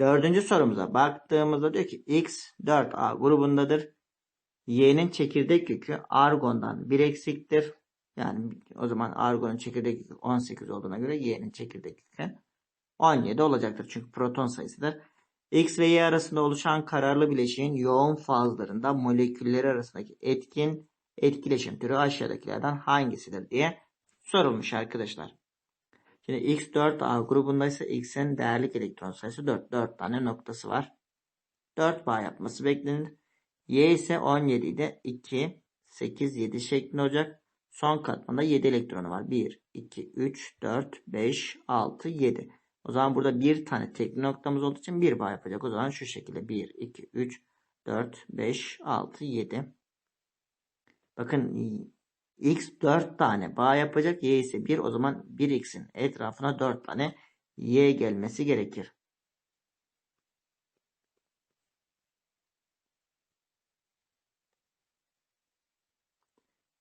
Dördüncü sorumuza baktığımızda diyor ki X 4A grubundadır. Y'nin çekirdek yükü argondan 1 eksiktir. Yani o zaman argonun çekirdek yükü 18 olduğuna göre Y'nin çekirdek yükü 17 olacaktır. Çünkü proton sayısıdır. X ve Y arasında oluşan kararlı bileşiğin yoğun fazlarında molekülleri arasındaki etkin etkileşim türü aşağıdakilerden hangisidir diye sorulmuş arkadaşlar. Şimdi X 4A grubundaysa X'in değerlik elektron sayısı 4. 4 tane noktası var. 4 bağ yapması beklenir. Y ise 17'de 2, 8, 7 şeklinde olacak. Son katmanda 7 elektronu var. 1, 2, 3, 4, 5, 6, 7. O zaman burada bir tane tek noktamız olduğu için bir bağ yapacak. O zaman şu şekilde 1, 2, 3, 4, 5, 6, 7. Bakın x 4 tane bağ yapacak. Y ise 1. O zaman 1x'in etrafına 4 tane y gelmesi gerekir.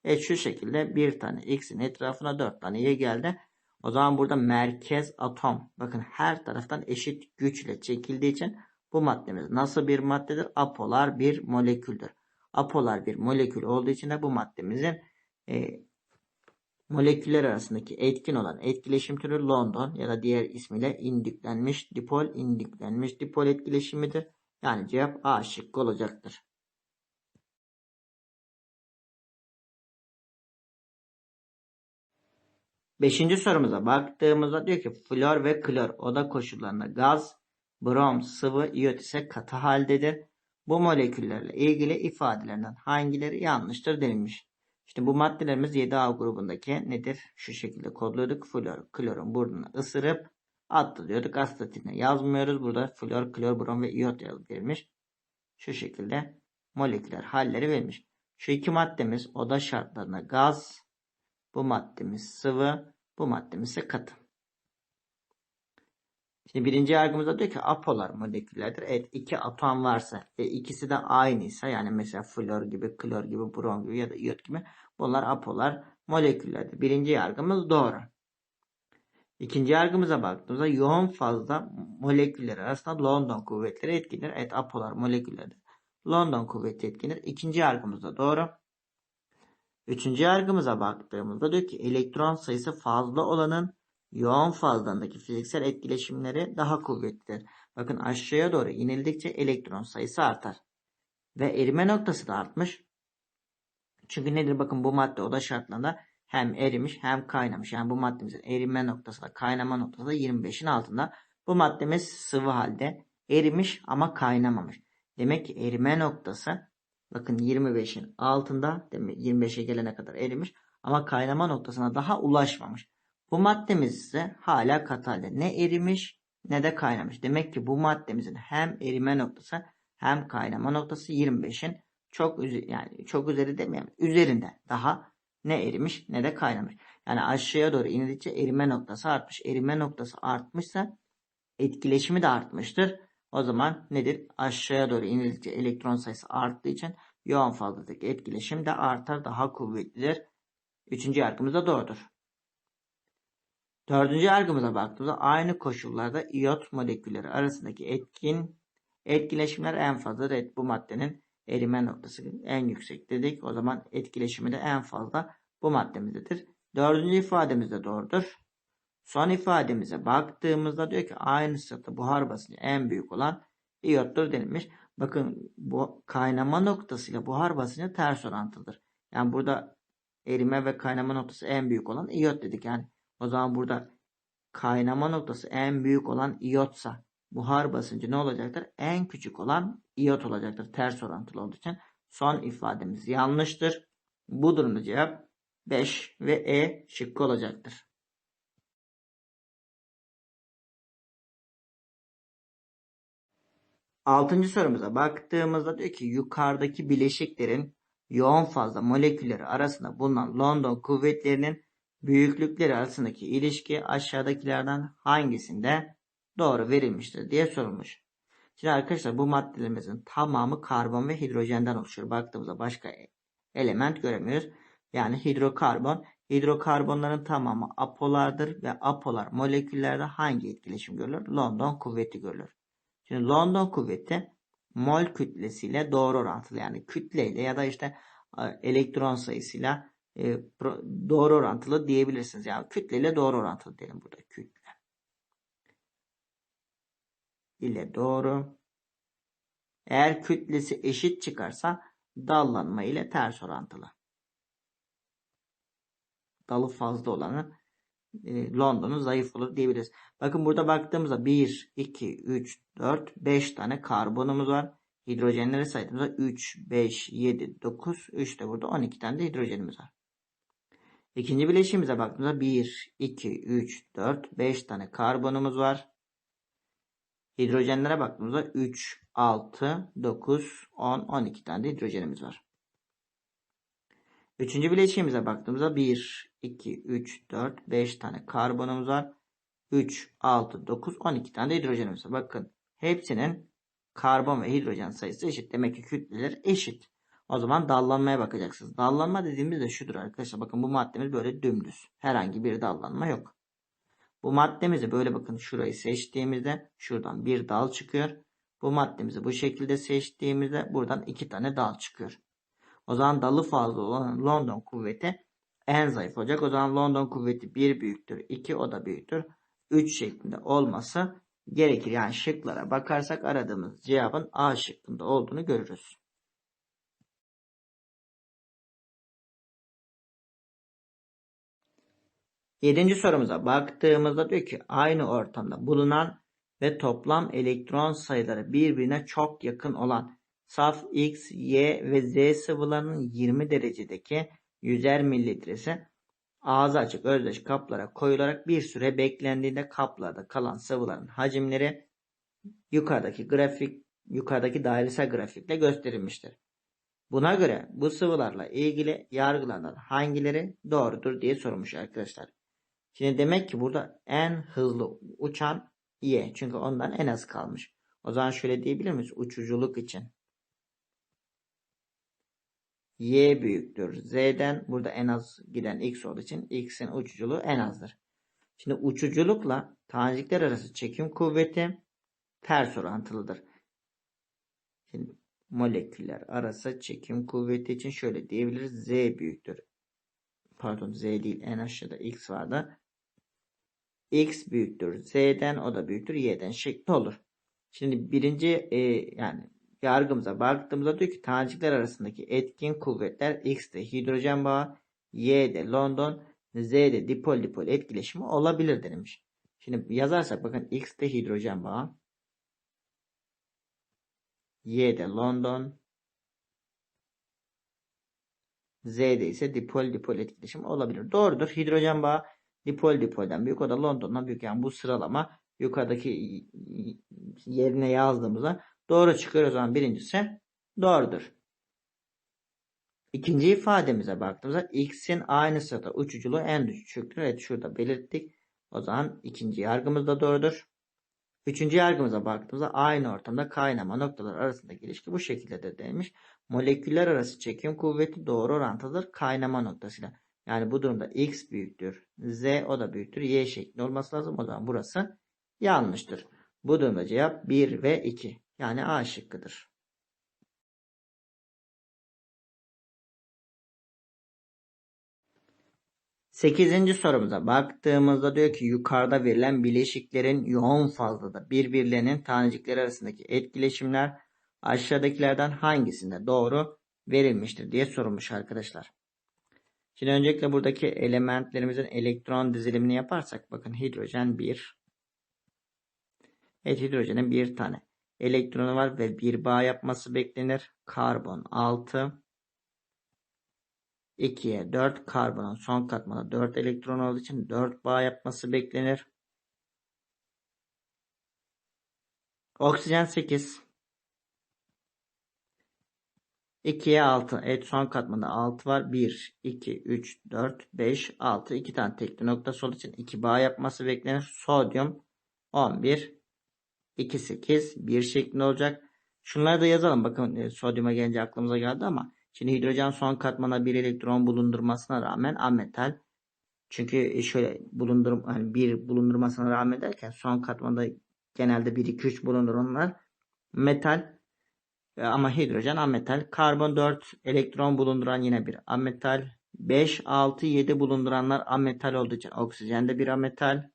Evet şu şekilde bir tane x'in etrafına 4 tane y geldi. O zaman burada merkez atom. Bakın her taraftan eşit güçle çekildiği için bu maddemiz nasıl bir maddedir? Apolar bir moleküldür. Apolar bir molekül olduğu için de bu maddemizin e, moleküller arasındaki etkin olan etkileşim türü London ya da diğer ismiyle indüklenmiş dipol indüklenmiş dipol etkileşimidir. Yani cevap A şıkkı olacaktır. Beşinci sorumuza baktığımızda diyor ki flor ve klor oda koşullarında gaz, brom, sıvı, iyot ise katı haldedir. Bu moleküllerle ilgili ifadelerinden hangileri yanlıştır denilmiş. İşte bu maddelerimiz 7A grubundaki nedir? Şu şekilde kodluyorduk. Flor, klorun burnunu ısırıp attı diyorduk. Astatine yazmıyoruz. Burada flor, klor, brom ve yazıp verilmiş. Şu şekilde moleküler halleri verilmiş. Şu iki maddemiz oda şartlarında gaz, bu maddemiz sıvı, bu maddemiz ise katı. Şimdi birinci yargımızda diyor ki apolar moleküllerdir. Evet iki atom varsa ve ikisi de aynıysa yani mesela flor gibi, klor gibi, brom gibi ya da iyot gibi bunlar apolar moleküllerdir. Birinci yargımız doğru. İkinci yargımıza baktığımızda yoğun fazla moleküller arasında London kuvvetleri etkilenir. Evet apolar moleküllerdir. London kuvveti etkilenir. İkinci yargımız da doğru. Üçüncü yargımıza baktığımızda diyor ki elektron sayısı fazla olanın yoğun fazlandaki fiziksel etkileşimleri daha kuvvetlidir. Bakın aşağıya doğru inildikçe elektron sayısı artar. Ve erime noktası da artmış. Çünkü nedir? Bakın bu madde oda şartlarında hem erimiş hem kaynamış. Yani bu maddemizin erime noktası da kaynama noktası da 25'in altında. Bu maddemiz sıvı halde erimiş ama kaynamamış. Demek ki erime noktası bakın 25'in altında demek 25'e gelene kadar erimiş ama kaynama noktasına daha ulaşmamış. Bu maddemiz ise hala katı halde. Ne erimiş ne de kaynamış. Demek ki bu maddemizin hem erime noktası hem kaynama noktası 25'in çok yani çok üzeri demeyelim. Üzerinde daha ne erimiş ne de kaynamış. Yani aşağıya doğru inildikçe erime noktası artmış. Erime noktası artmışsa etkileşimi de artmıştır. O zaman nedir? Aşağıya doğru inildikçe elektron sayısı arttığı için yoğun fazladaki etkileşim de artar. Daha kuvvetlidir. Üçüncü yargımız da doğrudur. Dördüncü yargımıza baktığımızda aynı koşullarda iyot molekülleri arasındaki etkin etkileşimler en fazla evet, bu maddenin erime noktası en yüksek dedik. O zaman etkileşimi de en fazla bu maddemizdedir. Dördüncü ifademiz de doğrudur. Son ifademize baktığımızda diyor ki aynı sırada buhar basıncı en büyük olan iyottur denilmiş. Bakın bu kaynama noktasıyla buhar basıncı ters orantılıdır. Yani burada erime ve kaynama noktası en büyük olan iyot dedik. Yani o zaman burada kaynama noktası en büyük olan iyotsa buhar basıncı ne olacaktır? En küçük olan iyot olacaktır. Ters orantılı olduğu için son ifademiz yanlıştır. Bu durumda cevap 5 ve E şıkkı olacaktır. Altıncı sorumuza baktığımızda diyor ki yukarıdaki bileşiklerin yoğun fazla molekülleri arasında bulunan London kuvvetlerinin büyüklükleri arasındaki ilişki aşağıdakilerden hangisinde doğru verilmiştir diye sorulmuş. Şimdi arkadaşlar bu maddelerimizin tamamı karbon ve hidrojenden oluşuyor. Baktığımızda başka element göremiyoruz. Yani hidrokarbon. Hidrokarbonların tamamı apolardır ve apolar moleküllerde hangi etkileşim görülür? London kuvveti görülür. Şimdi London kuvveti mol kütlesiyle doğru orantılı. Yani kütleyle ya da işte e, elektron sayısıyla e, doğru orantılı diyebilirsiniz. Yani kütleyle doğru orantılı diyelim burada kütle. ile doğru. Eğer kütlesi eşit çıkarsa dallanma ile ters orantılı. Dalı fazla olanın e, London'un zayıf olur diyebiliriz. Bakın burada baktığımızda 1, 2, 3, 4, 5 tane karbonumuz var. Hidrojenleri saydığımızda 3, 5, 7, 9, 3 de burada 12 tane de hidrojenimiz var. İkinci bileşiğimize baktığımızda 1, 2, 3, 4, 5 tane karbonumuz var. Hidrojenlere baktığımızda 3, 6, 9, 10, 12 tane de hidrojenimiz var. Üçüncü bileşiğimize baktığımızda 1, 2, 3, 4, 5 tane karbonumuz var. 3, 6, 9, 12 tane de hidrojenimiz var. Bakın hepsinin karbon ve hidrojen sayısı eşit. Demek ki kütleler eşit. O zaman dallanmaya bakacaksınız. Dallanma dediğimiz de şudur arkadaşlar. Bakın bu maddemiz böyle dümdüz. Herhangi bir dallanma yok. Bu maddemizi böyle bakın şurayı seçtiğimizde şuradan bir dal çıkıyor. Bu maddemizi bu şekilde seçtiğimizde buradan iki tane dal çıkıyor. O zaman dalı fazla olan London kuvveti en zayıf olacak. O zaman London kuvveti 1 büyüktür, 2 o da büyüktür. 3 şeklinde olması gerekir. Yani şıklara bakarsak aradığımız cevabın A şıkkında olduğunu görürüz. Yedinci sorumuza baktığımızda diyor ki aynı ortamda bulunan ve toplam elektron sayıları birbirine çok yakın olan saf X, Y ve Z sıvılarının 20 derecedeki 100'er mililitresi ağzı açık özdeş kaplara koyularak bir süre beklendiğinde kaplarda kalan sıvıların hacimleri yukarıdaki grafik yukarıdaki dairesel grafikle gösterilmiştir. Buna göre bu sıvılarla ilgili yargılanan hangileri doğrudur diye sormuş arkadaşlar. Şimdi demek ki burada en hızlı uçan Y. Çünkü ondan en az kalmış. O zaman şöyle diyebilir miyiz? Uçuculuk için. Y büyüktür. Z'den burada en az giden X olduğu için X'in uçuculuğu en azdır. Şimdi uçuculukla tanecikler arası çekim kuvveti ters orantılıdır. Şimdi moleküller arası çekim kuvveti için şöyle diyebiliriz. Z büyüktür. Pardon Z değil en aşağıda X vardı. X büyüktür Z'den o da büyüktür Y'den şekli olur. Şimdi birinci e, yani yargımıza baktığımızda diyor ki tanecikler arasındaki etkin kuvvetler X'te hidrojen bağı, Y'de London, Z'de dipol dipol etkileşimi olabilir denilmiş. Şimdi yazarsak bakın X'te hidrojen bağı, Y'de London, Z'de ise dipol dipol etkileşimi olabilir. Doğrudur. Hidrojen bağı dipol dipolden büyük. O da London'dan büyük. Yani bu sıralama yukarıdaki yerine yazdığımızda doğru çıkıyor. O zaman birincisi doğrudur. İkinci ifademize baktığımızda x'in aynı sırada uçuculuğu en düşüktür. Evet şurada belirttik. O zaman ikinci yargımız da doğrudur. Üçüncü yargımıza baktığımızda aynı ortamda kaynama noktaları arasındaki ilişki bu şekilde de demiş. Moleküller arası çekim kuvveti doğru orantılıdır kaynama noktasıyla. Yani bu durumda x büyüktür. Z o da büyüktür. Y şeklinde olması lazım. O zaman burası yanlıştır. Bu durumda cevap 1 ve 2. Yani A şıkkıdır. Sekizinci sorumuza baktığımızda diyor ki yukarıda verilen bileşiklerin yoğun fazlada birbirlerinin tanecikleri arasındaki etkileşimler aşağıdakilerden hangisinde doğru verilmiştir diye sorulmuş arkadaşlar. Şimdi öncelikle buradaki elementlerimizin elektron dizilimini yaparsak bakın hidrojen 1. Evet hidrojenin bir tane elektronu var ve bir bağ yapması beklenir. Karbon 6. 2'ye 4 karbonun son katmanı 4 elektron olduğu için 4 bağ yapması beklenir. Oksijen 8. 2'ye 6. Evet son katmanda 6 var. 1, 2, 3, 4, 5, 6. 2 tane tekli noktası olduğu için 2 bağ yapması beklenir. Sodyum 11, 2, 8, 1 şeklinde olacak. Şunları da yazalım. Bakın e, sodyuma gelince aklımıza geldi ama şimdi hidrojen son katmana bir elektron bulundurmasına rağmen ametal. Çünkü e, şöyle bulundur hani bir bulundurmasına rağmen derken son katmanda genelde 1 2 3 bulunduranlar metal e, ama hidrojen ametal. Karbon 4 elektron bulunduran yine bir ametal. 5, 6, 7 bulunduranlar ametal olduğu için oksijen de bir ametal.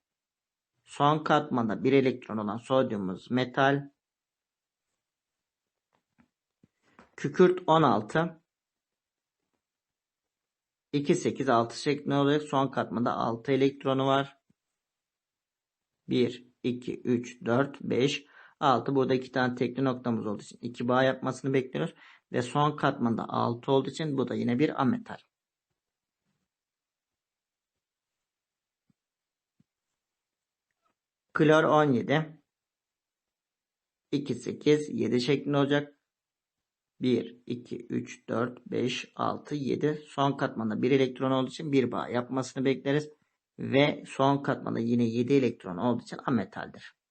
Son katmanda bir elektron olan sodyumumuz metal. Kükürt 16. 2, 8, 6 şeklinde oluyor. Son katmanda 6 elektronu var. 1, 2, 3, 4, 5, 6. Burada iki tane tekli noktamız olduğu için 2 bağ yapmasını bekliyoruz. Ve son katmanda 6 olduğu için bu da yine bir ametal. Klor 17. 2, 8, 7 şeklinde olacak. 1, 2, 3, 4, 5, 6, 7. Son katmanda 1 elektron olduğu için bir bağ yapmasını bekleriz. Ve son katmanda yine 7 elektron olduğu için ametaldir.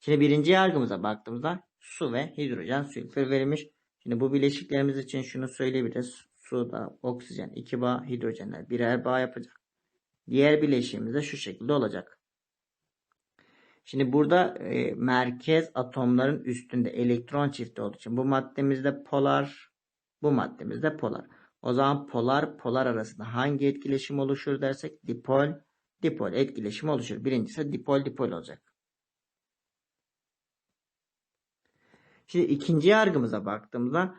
Şimdi birinci yargımıza baktığımızda su ve hidrojen sülfür verilmiş. Şimdi bu bileşiklerimiz için şunu söyleyebiliriz. Suda oksijen 2 bağ, hidrojenler birer bağ yapacak. Diğer bileşiğimiz de şu şekilde olacak. Şimdi burada e, merkez atomların üstünde elektron çifti olduğu için bu maddemizde polar, bu maddemizde polar. O zaman polar polar arasında hangi etkileşim oluşur dersek dipol dipol etkileşimi oluşur. Birincisi dipol dipol olacak. Şimdi ikinci yargımıza baktığımızda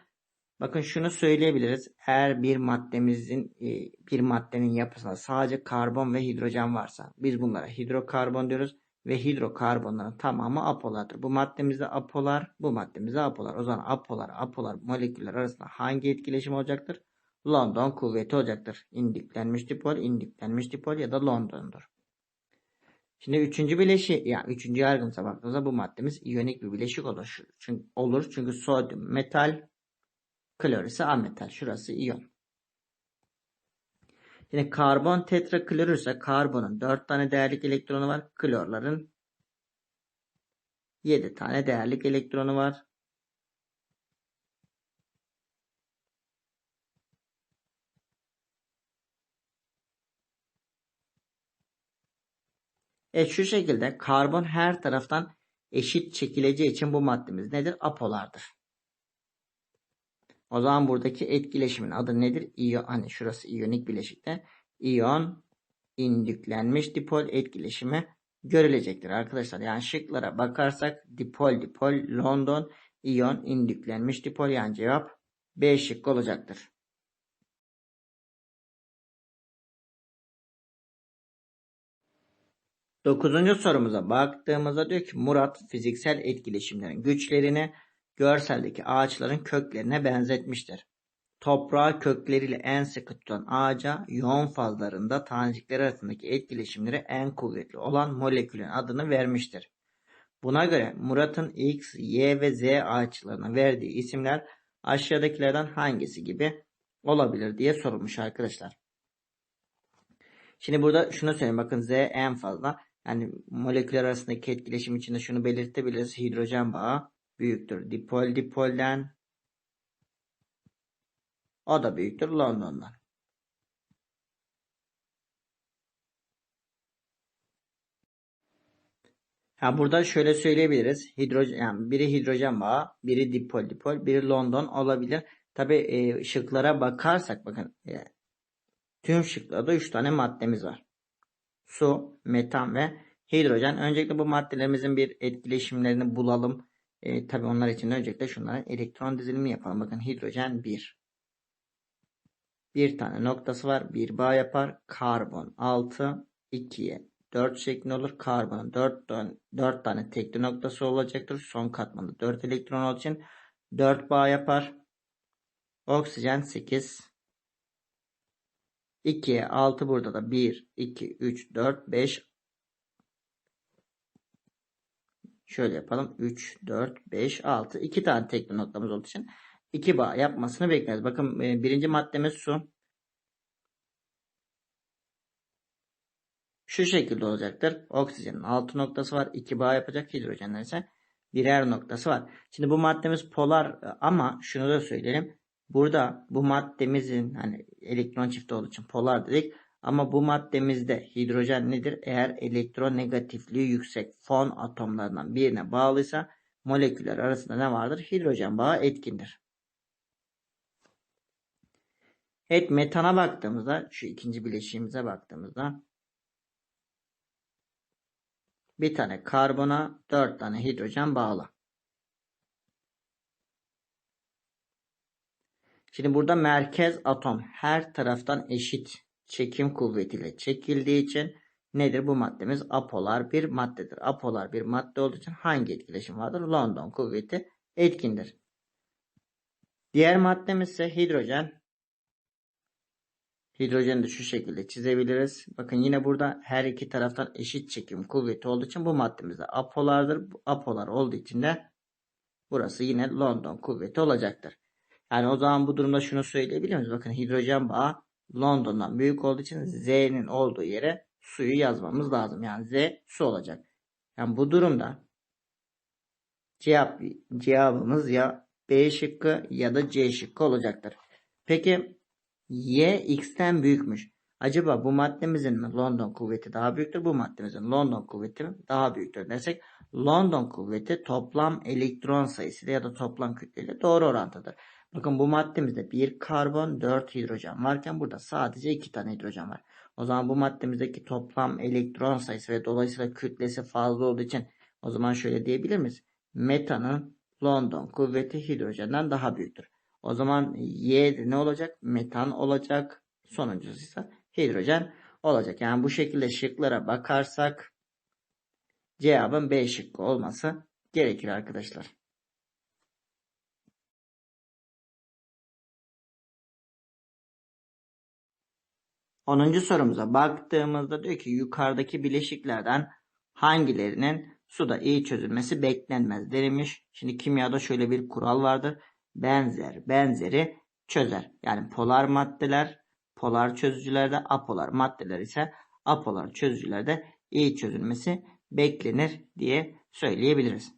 bakın şunu söyleyebiliriz. Eğer bir maddemizin e, bir maddenin yapısında sadece karbon ve hidrojen varsa biz bunlara hidrokarbon diyoruz ve hidrokarbonların tamamı apolardır. Bu maddemizde apolar, bu maddemizde apolar. O zaman apolar, apolar moleküller arasında hangi etkileşim olacaktır? London kuvveti olacaktır. İndiklenmiş dipol, indiklenmiş dipol ya da London'dur. Şimdi üçüncü bileşi, yani üçüncü yargımıza baktığımızda bu maddemiz iyonik bir bileşik olur. Çünkü, olur. Çünkü sodyum metal, klor ise ametal. Şurası iyon. Yine karbon tetraklorür ise karbonun 4 tane değerlik elektronu var. Klorların 7 tane değerlik elektronu var. Evet şu şekilde karbon her taraftan eşit çekileceği için bu maddemiz nedir? Apolardır. O zaman buradaki etkileşimin adı nedir? İyon, hani şurası iyonik bileşikte. İyon indüklenmiş dipol etkileşimi görülecektir arkadaşlar. Yani şıklara bakarsak dipol dipol London iyon indüklenmiş dipol yani cevap B şık olacaktır. Dokuzuncu sorumuza baktığımızda diyor ki Murat fiziksel etkileşimlerin güçlerini görseldeki ağaçların köklerine benzetmiştir. Toprağı kökleriyle en sıkı tutan ağaca yoğun fazlarında tanecikler arasındaki etkileşimleri en kuvvetli olan molekülün adını vermiştir. Buna göre Murat'ın X, Y ve Z ağaçlarına verdiği isimler aşağıdakilerden hangisi gibi olabilir diye sorulmuş arkadaşlar. Şimdi burada şunu söyleyeyim bakın Z en fazla yani moleküller arasındaki etkileşim içinde şunu belirtebiliriz. Hidrojen bağı büyüktür. Dipol dipolden o da büyüktür London'dan. Ha burada şöyle söyleyebiliriz. Hidrojen yani biri hidrojen bağı, biri dipol dipol, biri London olabilir. Tabi e, şıklara bakarsak bakın e, tüm şıklarda 3 tane maddemiz var. Su, metan ve hidrojen. Öncelikle bu maddelerimizin bir etkileşimlerini bulalım. E, tabi onlar için öncelikle şunların elektron dizilimi yapalım. Bakın hidrojen 1. Bir tane noktası var. Bir bağ yapar. Karbon 6. 2'ye 4 şeklinde olur. Karbonun 4, 4 tane tekli noktası olacaktır. Son katmanda 4 elektron olduğu için 4 bağ yapar. Oksijen 8. 2'ye 6 burada da 1, 2, 3, 4, 5, Şöyle yapalım. 3, 4, 5, 6. 2 tane tekli noktamız olduğu için 2 bağ yapmasını bekleriz. Bakın e, birinci maddemiz su. Şu şekilde olacaktır. Oksijenin 6 noktası var. 2 bağ yapacak. Hidrojenler ise birer noktası var. Şimdi bu maddemiz polar e, ama şunu da söyleyelim. Burada bu maddemizin hani elektron çifti olduğu için polar dedik. Ama bu maddemizde hidrojen nedir? Eğer elektronegatifliği yüksek fon atomlarından birine bağlıysa moleküller arasında ne vardır? Hidrojen bağı etkindir. Evet metana baktığımızda şu ikinci bileşiğimize baktığımızda bir tane karbona dört tane hidrojen bağlı. Şimdi burada merkez atom her taraftan eşit çekim kuvvetiyle çekildiği için nedir bu maddemiz? Apolar bir maddedir. Apolar bir madde olduğu için hangi etkileşim vardır? London kuvveti etkindir. Diğer maddemiz ise hidrojen. Hidrojeni de şu şekilde çizebiliriz. Bakın yine burada her iki taraftan eşit çekim kuvveti olduğu için bu maddemiz de apolardır. Apolar olduğu için de burası yine London kuvveti olacaktır. Yani o zaman bu durumda şunu söyleyebilir miyiz? Bakın hidrojen bağı London'dan büyük olduğu için Z'nin olduğu yere suyu yazmamız lazım. Yani Z su olacak. Yani bu durumda cevap, cevabımız ya B şıkkı ya da C şıkkı olacaktır. Peki Y X'ten büyükmüş. Acaba bu maddemizin mi London kuvveti daha büyüktür? Bu maddemizin London kuvveti mi daha büyüktür dersek London kuvveti toplam elektron sayısı ya da toplam kütleyle doğru orantıdır. Bakın bu maddemizde bir karbon 4 hidrojen varken burada sadece 2 tane hidrojen var. O zaman bu maddemizdeki toplam elektron sayısı ve dolayısıyla kütlesi fazla olduğu için o zaman şöyle diyebilir miyiz? Metanın London kuvveti hidrojenden daha büyüktür. O zaman Y ne olacak? Metan olacak. Sonuncusu ise hidrojen olacak. Yani bu şekilde şıklara bakarsak cevabın B şıkkı olması gerekir arkadaşlar. 10. sorumuza baktığımızda diyor ki yukarıdaki bileşiklerden hangilerinin suda iyi çözülmesi beklenmez denilmiş. Şimdi kimyada şöyle bir kural vardır. Benzer benzeri çözer. Yani polar maddeler polar çözücülerde apolar maddeler ise apolar çözücülerde iyi çözülmesi beklenir diye söyleyebiliriz.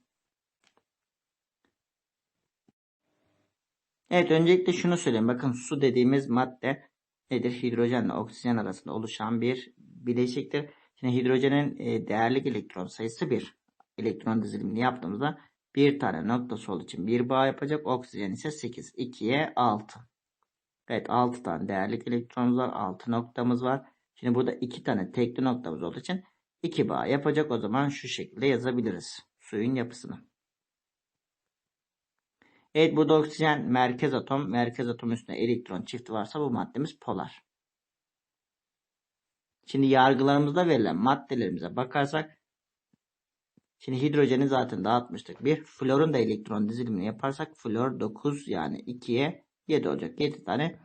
Evet öncelikle şunu söyleyeyim. Bakın su dediğimiz madde nedir? Hidrojenle oksijen arasında oluşan bir bileşiktir. Şimdi hidrojenin e, değerli elektron sayısı 1. Elektron dizilimini yaptığımızda bir tane noktası olduğu için bir bağ yapacak. Oksijen ise 8. 2'ye 6. Evet 6 tane değerli elektronumuz var. 6 noktamız var. Şimdi burada 2 tane tekli noktamız olduğu için 2 bağ yapacak. O zaman şu şekilde yazabiliriz. Suyun yapısını. Evet burada oksijen merkez atom. Merkez atom üstünde elektron çifti varsa bu maddemiz polar. Şimdi yargılarımızda verilen maddelerimize bakarsak Şimdi hidrojeni zaten dağıtmıştık. Bir florun da elektron dizilimini yaparsak flor 9 yani 2'ye 7 olacak. 7 tane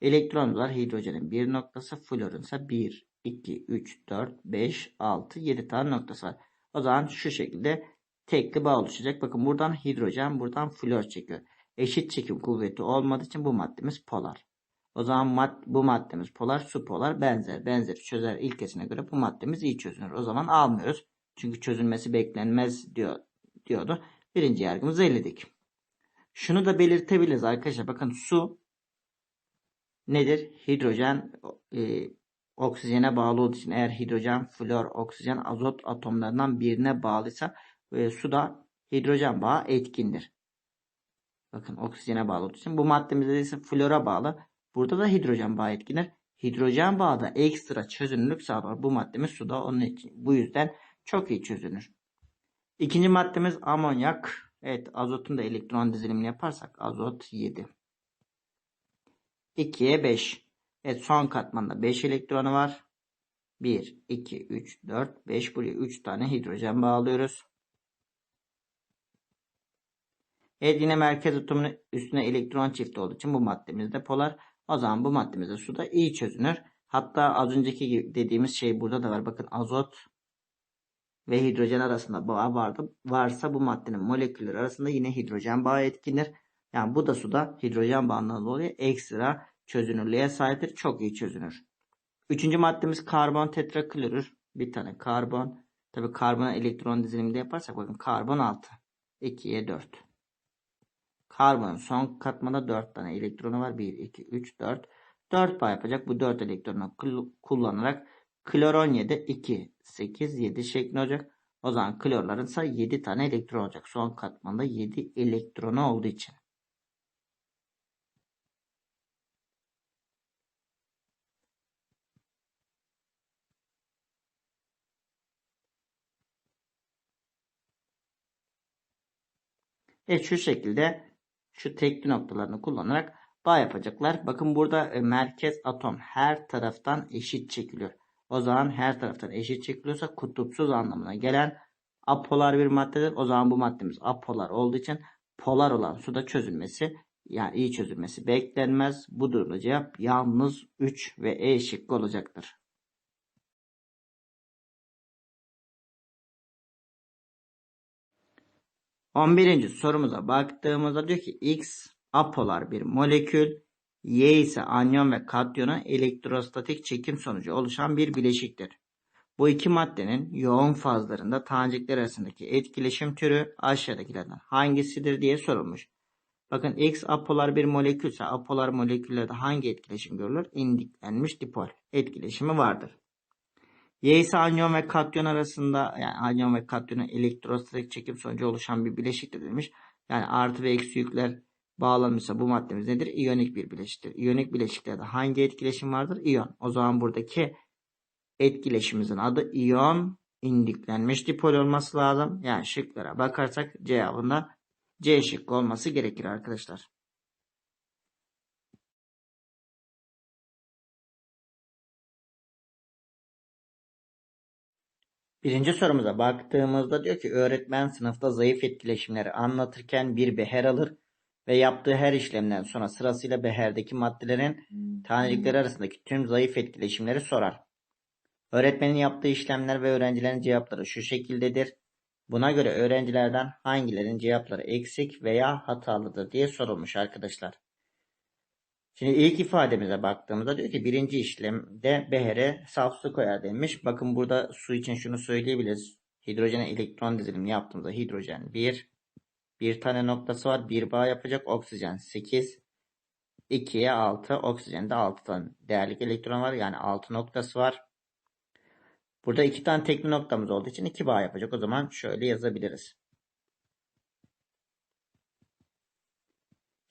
elektron var. Hidrojenin bir noktası florun ise 1, 2, 3, 4, 5, 6, 7 tane noktası var. O zaman şu şekilde tekli bağ oluşacak. Bakın buradan hidrojen buradan flor çekiyor. Eşit çekim kuvveti olmadığı için bu maddemiz polar. O zaman mad bu maddemiz polar, su polar benzer. Benzeri çözer ilkesine göre bu maddemiz iyi çözünür. O zaman almıyoruz. Çünkü çözülmesi beklenmez diyor diyordu. Birinci yargımızı eledik. Şunu da belirtebiliriz arkadaşlar. Bakın su nedir? Hidrojen e, oksijene bağlı olduğu için eğer hidrojen, flor, oksijen, azot atomlarından birine bağlıysa e, suda hidrojen bağı etkindir. Bakın oksijene bağlı olduğu için. Bu maddemizde ise flora bağlı. Burada da hidrojen bağı etkindir. Hidrojen bağı da ekstra çözünürlük sağlar. Bu maddemiz suda onun için. Bu yüzden çok iyi çözünür. İkinci maddemiz amonyak. Evet azotun da elektron dizilimini yaparsak azot 7. 2'ye 5. Evet son katmanda 5 elektronu var. 1, 2, 3, 4, 5 buraya 3 tane hidrojen bağlıyoruz. Evet yine merkez atomunun üstüne elektron çifti olduğu için bu maddemiz de polar. O zaman bu maddemiz de suda iyi çözünür. Hatta az önceki dediğimiz şey burada da var. Bakın azot ve hidrojen arasında bağ vardı. Varsa bu maddenin molekülleri arasında yine hidrojen bağı etkinir. Yani bu da suda hidrojen bağından dolayı ekstra çözünürlüğe sahiptir. Çok iyi çözünür. Üçüncü maddemiz karbon tetraklorür. Bir tane karbon. Tabi karbon elektron diziliminde yaparsak bakın karbon 6. 2'ye 4. Karbonun son katmanda 4 tane elektronu var. 1, 2, 3, 4. 4 bağ yapacak. Bu 4 elektronu kul- kullanarak klor 17 2 8 7 şeklinde olacak. O zaman klorların ise 7 tane elektron olacak. Son katmanda 7 elektronu olduğu için. Evet şu şekilde şu tekli noktalarını kullanarak bağ yapacaklar. Bakın burada e, merkez atom her taraftan eşit çekiliyor. O zaman her taraftan eşit çekiliyorsa kutupsuz anlamına gelen apolar bir maddedir. O zaman bu maddemiz apolar olduğu için polar olan suda çözülmesi yani iyi çözülmesi beklenmez. Bu durumda cevap yalnız 3 ve E şıkkı olacaktır. 11. sorumuza baktığımızda diyor ki X apolar bir molekül, Y ise anyon ve katyona elektrostatik çekim sonucu oluşan bir bileşiktir. Bu iki maddenin yoğun fazlarında tanecikler arasındaki etkileşim türü aşağıdakilerden hangisidir diye sorulmuş. Bakın X apolar bir molekülse apolar moleküllerde hangi etkileşim görülür? İndiklenmiş dipol etkileşimi vardır. Y ise anyon ve katyon arasında yani anyon ve katyonun elektrostatik çekim sonucu oluşan bir bileşiktir demiş. Yani artı ve eksi yükler bağlanmışsa bu maddemiz nedir? İyonik bir bileşiktir. İyonik bileşiklerde hangi etkileşim vardır? İyon. O zaman buradaki etkileşimimizin adı iyon indiklenmiş dipol olması lazım. Yani şıklara bakarsak cevabında C şıkkı olması gerekir arkadaşlar. Birinci sorumuza baktığımızda diyor ki öğretmen sınıfta zayıf etkileşimleri anlatırken bir beher alır ve yaptığı her işlemden sonra sırasıyla beherdeki maddelerin tanelikleri arasındaki tüm zayıf etkileşimleri sorar. Öğretmenin yaptığı işlemler ve öğrencilerin cevapları şu şekildedir. Buna göre öğrencilerden hangilerinin cevapları eksik veya hatalıdır diye sorulmuş arkadaşlar. Şimdi ilk ifademize baktığımızda diyor ki birinci işlemde behere saf su koyar demiş. Bakın burada su için şunu söyleyebiliriz. Hidrojene elektron dizilimi yaptığımızda hidrojen 1, bir tane noktası var. Bir bağ yapacak. Oksijen 8, 2'ye 6. Oksijende 6 tane değerlik elektron var. Yani 6 noktası var. Burada 2 tane tekli noktamız olduğu için 2 bağ yapacak. O zaman şöyle yazabiliriz.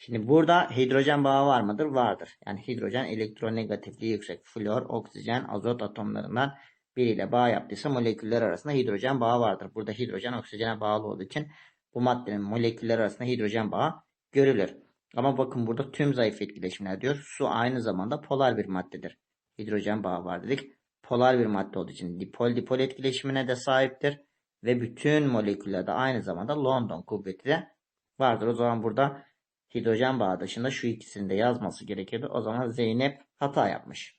Şimdi burada hidrojen bağı var mıdır? Vardır. Yani hidrojen elektronegatifliği yüksek. Flor, oksijen, azot atomlarından biriyle bağ yaptıysa moleküller arasında hidrojen bağı vardır. Burada hidrojen oksijene bağlı olduğu için bu maddenin moleküller arasında hidrojen bağı görülür. Ama bakın burada tüm zayıf etkileşimler diyor. Su aynı zamanda polar bir maddedir. Hidrojen bağı var dedik. Polar bir madde olduğu için dipol dipol etkileşimine de sahiptir. Ve bütün moleküllerde aynı zamanda London kuvveti de vardır. O zaman burada hidrojen bağı dışında şu ikisini de yazması gerekiyordu. O zaman Zeynep hata yapmış.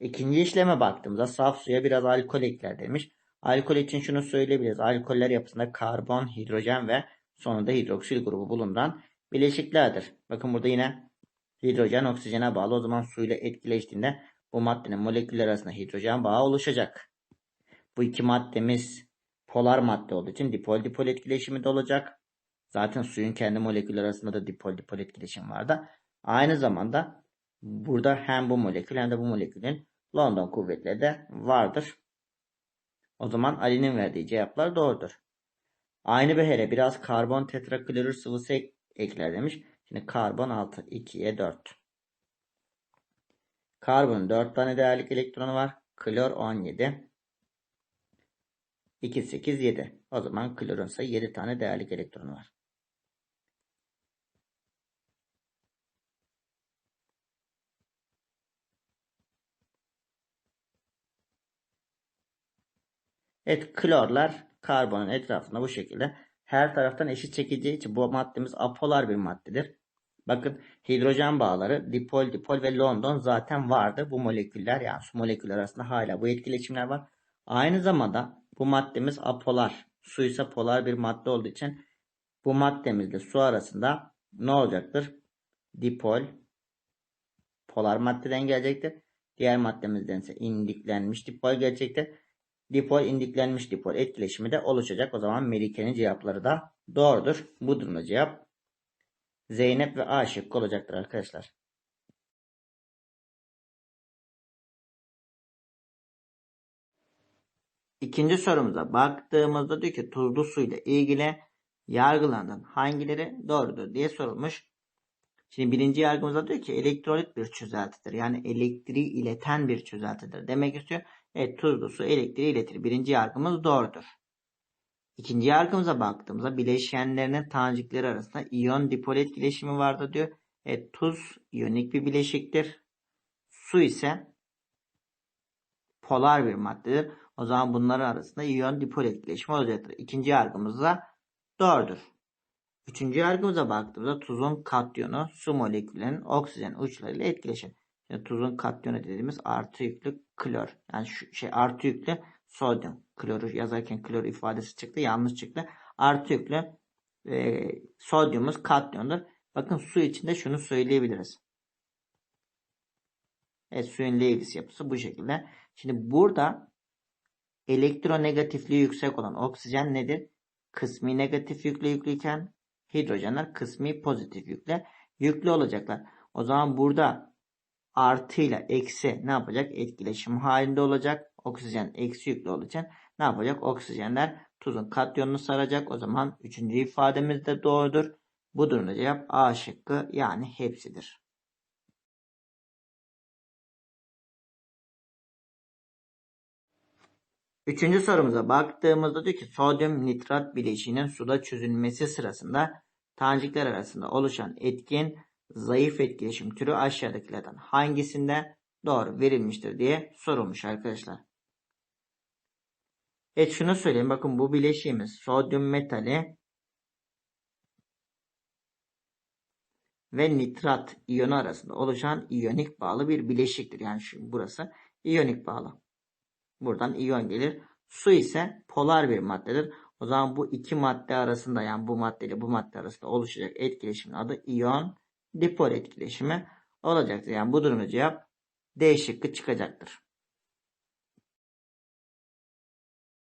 İkinci işleme baktığımızda saf suya biraz alkol ekler demiş. Alkol için şunu söyleyebiliriz. Alkoller yapısında karbon, hidrojen ve sonunda hidroksil grubu bulunduran bileşiklerdir. Bakın burada yine hidrojen oksijene bağlı. O zaman suyla etkileştiğinde bu maddenin moleküller arasında hidrojen bağı oluşacak. Bu iki maddemiz polar madde olduğu için dipol dipol etkileşimi de olacak. Zaten suyun kendi moleküller arasında da dipol dipol etkileşim vardı. Aynı zamanda burada hem bu molekül hem de bu molekülün London kuvvetleri de vardır. O zaman Ali'nin verdiği cevaplar doğrudur. Aynı behere biraz karbon tetraklorür sıvısı ek ekler demiş. Şimdi karbon 6, 2'ye 4. Karbonun 4 tane değerlik elektronu var. Klor 17. 2, 8, 7. O zaman klorun ise 7 tane değerlik elektronu var. Evet klorlar karbonun etrafında bu şekilde her taraftan eşit çekileceği için bu maddemiz apolar bir maddedir. Bakın hidrojen bağları dipol dipol ve London zaten vardı. Bu moleküller yani su moleküller arasında hala bu etkileşimler var. Aynı zamanda bu maddemiz apolar. Su ise polar bir madde olduğu için bu maddemizle su arasında ne olacaktır? Dipol polar maddeden gelecektir. Diğer maddemizden ise indiklenmiş dipol gelecektir dipol indiklenmiş dipol etkileşimi de oluşacak. O zaman Melike'nin cevapları da doğrudur. Bu durumda cevap Zeynep ve A olacaktır arkadaşlar. İkinci sorumuza baktığımızda diyor ki tuzlu suyla ilgili yargılanan hangileri doğrudur diye sorulmuş. Şimdi birinci yargımızda diyor ki elektrolit bir çözeltidir. Yani elektriği ileten bir çözeltidir demek istiyor. Evet tuzlu su elektriği iletir. Birinci yargımız doğrudur. İkinci yargımıza baktığımızda bileşenlerinin tanecikleri arasında iyon dipol etkileşimi vardır diyor. Evet tuz iyonik bir bileşiktir. Su ise polar bir maddedir. O zaman bunların arasında iyon dipol etkileşimi olacaktır. İkinci yargımız da doğrudur. Üçüncü yargımıza baktığımızda tuzun katyonu su moleküllerinin oksijen uçlarıyla etkileşir. Şimdi tuzun katyonu dediğimiz artı yüklü klor. Yani şu şey artı yüklü sodyum. Kloru yazarken klor ifadesi çıktı. Yanlış çıktı. Artı yüklü e, sodyumumuz katyondur. Bakın su içinde şunu söyleyebiliriz. Evet suyun Lewis yapısı bu şekilde. Şimdi burada elektronegatifliği yüksek olan oksijen nedir? Kısmi negatif yüklü yüklüyken hidrojenler kısmi pozitif yükle yüklü olacaklar. O zaman burada artı ile eksi ne yapacak? Etkileşim halinde olacak. Oksijen eksi yüklü için ne yapacak? Oksijenler tuzun katyonunu saracak. O zaman üçüncü ifademiz de doğrudur. Bu durumda cevap A şıkkı yani hepsidir. Üçüncü sorumuza baktığımızda diyor ki sodyum nitrat bileşiğinin suda çözülmesi sırasında tanecikler arasında oluşan etkin zayıf etkileşim türü aşağıdakilerden hangisinde doğru verilmiştir diye sorulmuş arkadaşlar. Evet şunu söyleyeyim bakın bu bileşiğimiz sodyum metali ve nitrat iyonu arasında oluşan iyonik bağlı bir bileşiktir. Yani şu burası iyonik bağlı. Buradan iyon gelir. Su ise polar bir maddedir. O zaman bu iki madde arasında yani bu madde ile bu madde arasında oluşacak etkileşimin adı iyon dipol etkileşimi olacaktır. Yani bu durumda cevap D şıkkı çıkacaktır.